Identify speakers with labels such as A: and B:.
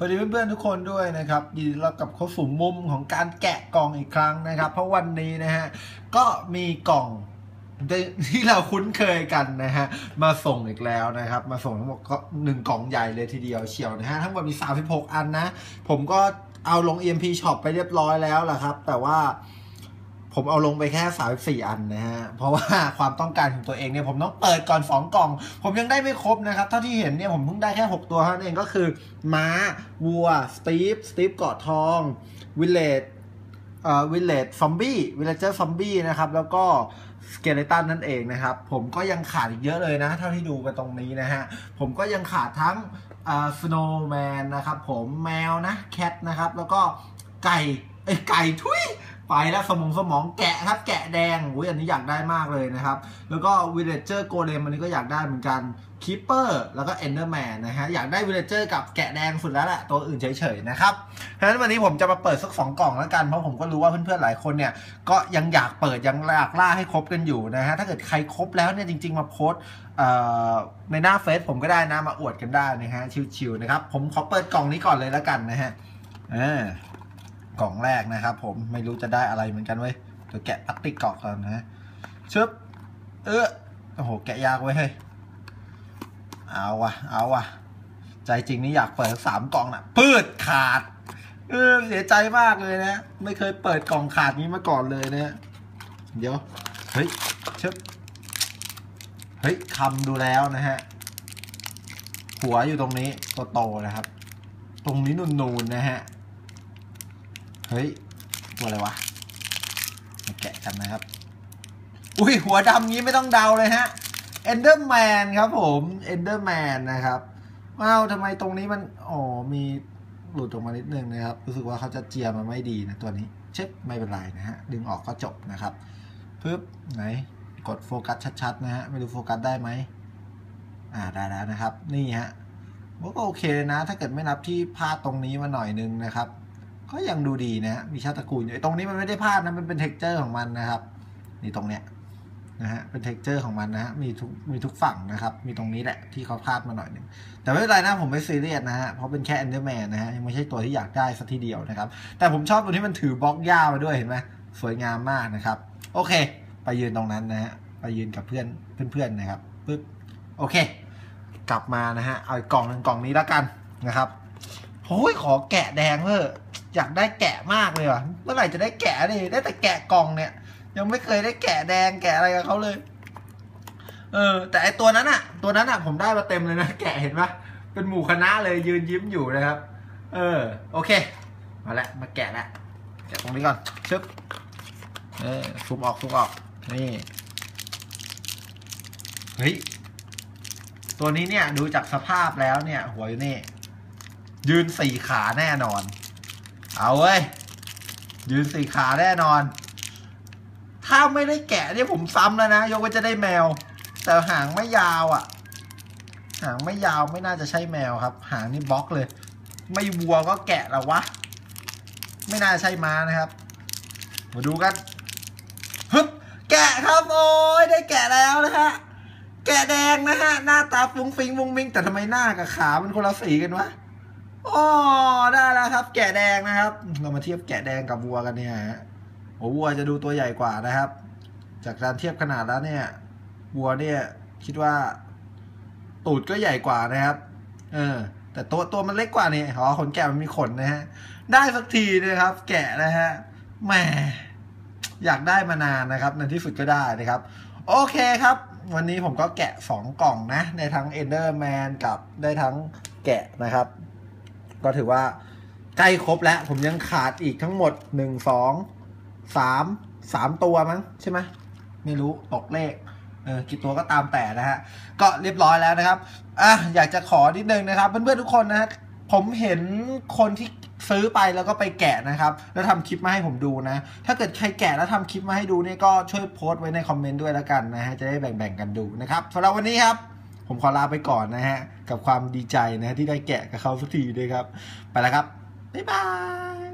A: สวัสดีเพื่อนๆทุกคนด้วยนะครับยินดีรับกับเข้าสู่มุมของการแกะกล่องอีกครั้งนะครับ เพราะวันนี้นะฮะก็มีกล่องที่เราคุ้นเคยกันนะฮะมาส่งอีกแล้วนะครับ มาส่งทั้งหมดก็หนึ่งกล่องใหญ่เลยทีเดียวเชียวนะฮะทั้งหมดมี 36 อันนะ ผมก็เอาลง EMP Shop ไปเรียบร้อยแล้วล่ะครับ แต่ว่า ผมเอาลงไปแค่สามสี่อันนะฮะ เพราะว่าความต้องการของตัวเองเนี่ยผมต้องเปิดก่อนสองกล่อง ผมยังได้ไม่ครบนะครับ เท่าที่เห็นเนี่ยผมเพิ่งได้แค่ 6 ตัวเท่านั้นเองก็คือ ม้า วัว สตีฟ สตีฟเกาะทอง วิลเลจเอ่อวิลเลจซอมบี้ วิลเลจเจอร์ซอมบี้นะครับ แล้วก็สเกเลตันนั่นเองนะครับ ผมก็ยังขาดอีกเยอะเลยนะ เท่าที่ดูไปตรงนี้นะฮะ ผมก็ยังขาดทั้งอ่าสโนว์แมนนะครับผมแมวนะแคทนะครับ แล้วก็ไก่ไอไก่ทุย ไปแล้วสมองสมองแกะครับแกะแดงอุ้ยอันนี้อยากได้มากเลยนะครับ แล้วก็วิลเลเจอร์โกเลมอันนี้ก็อยากได้เหมือนกันคีเปอร์แล้วก็เอนเดอร์แมนนะฮะอยากได้วิลเลเจอร์กับแกะแดงสุดแล้วแหละตัวอื่นเฉยๆนะครับเพราะฉะนั้นวันนี้ผมจะมาเปิดสักสองกล่องแล้วกัน เพราะผมก็รู้ว่าเพื่อนๆหลายคนเนี่ย ก็ยังอยากเปิดยังอยากล่าให้ครบกันอยู่นะฮะถ้าเกิดใครครบแล้วเนี่ยจริง ๆ มาโพสในหน้าเฟซผมก็ได้นะมาอวดกันได้นะฮะชิวๆนะครับผมขอเปิดกล่องนี้ก่อนเลยแล้วกันนะฮะอ่า กล่องแรกนะครับ ผมไม่รู้จะได้อะไรเหมือนกันเว้ยเดี๋ยวแกะพลาสติกกล่องก่อนนะชึบเออโอ้โห แกะยากเว้ยเฮ้ยเอาวะเอาวะใจจริงนี่อยากเปิดสามกล่องนะปืดขาด เออเสียใจมากเลยนะ ไม่เคยเปิดกล่องขาดนี้มาก่อนเลยนะ เดี๋ยว เฮ้ยชึบเฮ้ยคำดูแล้วนะฮะ หัวอยู่ตรงนี้โตๆนะครับ ตรงนี้นูนๆนะฮะ เฮ้ย ตัวอะไรวะมาแกะกันนะครับ อุ้ยหัวดำงี้ไม่ต้องเดาเลยฮะ Enderman ครับผม Enderman นนะครับว้าวทำไมตรงนี้มัน อ๋อ มีหลุดออกมานิดนึงนะครับ รู้สึกว่าเขาจะเจียมาไม่ดีนะตัวนี้ เช็คไม่เป็นไรนะฮะ ดึงออกก็จบนะครับปึ๊บ ไหน กดโฟกัสชัดๆ นะฮะ ไม่รู้โฟกัสได้ไหม อ่า ได้แล้วนะครับ นี่ฮะก็โอเคนะ ถ้าเกิดไม่นับที่พลาดตรงนี้มาหน่อยนึงนะครับ ก็ยังดูดีนะฮะมีชาติตระกูลอยู่ตรงนี้มันไม่ได้พลาดนะมันเป็นเท็กเจอร์ของมันนะครับ นี่ตรงเนี้ยนะฮะเป็นเท็กเจอร์ของมันนะฮะมีทุกมีทุกฝั่งนะครับ มีตรงนี้แหละที่เขาพลาดมาหน่อยหนึงแต่ไม่เป็นไรนะผมไม่ซีเรียสนะฮะเพราะเป็นแค่เอนเดอร์แมนนะฮะยังไม่ใช่ตัวที่อยากได้สักทีเดียวนะครับ แต่ผมชอบตัวที่มันถือบล็อกหญ้ามาด้วยเห็นไหมสวยงามมากนะครับ โอเค ไปยืนตรงนั้นนะฮะไปยืนกับเพื่อนเพื่อนๆนะครับปึ๊บโอเค กลับมานะฮะเอากล่องหนึ่งกล่องนี้แล้วกันนะครับโอ้ยขอแกะแดงเถอ อยากได้แกะมากเลยว่ะ เมื่อไหร่จะได้แกะนี่ได้แต่แกะกล่องเนี่ย ยังไม่เคยได้แกะแดงแกะอะไรกับเขาเลย เออ แต่ไอตัวนั้นอะตัวนั้นอะผมได้มาเต็มเลยนะแกะเห็นปะเป็นหมู่คณะเลยยืนยิ้มอยู่นะครับ เออ โอเค มาล้วมาแกะล้วแกะตรงนี้ก่อนชึบเออซูมออกซูมออกนี่เฮ้ยตัวนี้เนี่ยดูจากสภาพแล้วเนี่ย หัวอยู่นี่ ยืนสี่ขาแน่นอน เอาเว้ย ยืนสี่ขาแน่นอน ถ้าไม่ได้แกะเนี่ยผมซ้ำแล้วนะ ยกว่าจะได้แมว แต่หางไม่ยาวอะ่ะ หางไม่ยาวไม่น่าจะใช่แมวครับ หางนี่บล็อกเลย ไม่วัวก็แกะแล้ววะ ไม่น่าใช่ม้านะครับ มาดูกันฮึบแกะครับโอ้ยได้แกะแล้วนะฮะแกะแดงนะฮะหน้าตาฟุ้งฟิงมุงมิงแต่ทำไมหน้ากับขามันคนละสีกันวะ อ๋อได้แล้วครับ แกะแดงนะครับ เรามาเทียบแกะแดงกับวัวกันเนี่ยฮะโอ้วัวจะดูตัวใหญ่กว่านะครับ จากการเทียบขนาดแล้วเนี่ยวัวเนี่ยคิดว่า ตูดก็ใหญ่กว่านะครับ เออ แต่ตัวตัวมันเล็กกว่านี่อ๋อขนแกะมันมีขนนะฮะได้สักทีนะครับ แกะนะฮะแหมอยากได้มานานนะครับในที่สุดก็ได้นะครับ โอเคครับ วันนี้ผมก็แกะ 2 กล่องนะ ในทั้ง Enderman กับได้ทั้งแกะนะครับ ก็ถือว่าใกล้ครบแล้ว ผมยังขาดอีกทั้งหมด1 2 3 3ตัวมั้งใช่ไหมไม่รู้ตกเลขเออกี่ตัวก็ตามแต่นะฮะ ก็เรียบร้อยแล้วนะครับอะอยากจะขอนิดนึงนะครับ เพื่อนๆทุกคนนะฮะผมเห็นคนที่ซื้อไปแล้วก็ไปแกะนะครับ แล้วทำคลิปมาให้ผมดูนะ ถ้าเกิดใครแกะแล้วทำคลิปมาให้ดูเนี่ยก็ช่วยโพสต์ไว้ในคอมเมนต์ด้วยแล้วกันนะฮะจะได้แบ่งๆกันดูนะครับสำหรับวันนี้ครับ ผมขอลาไปก่อนนะฮะ กับความดีใจนะที่ได้แกะกับเขาสักทีด้วยครับ ไปแล้วครับ บ๊ายบาย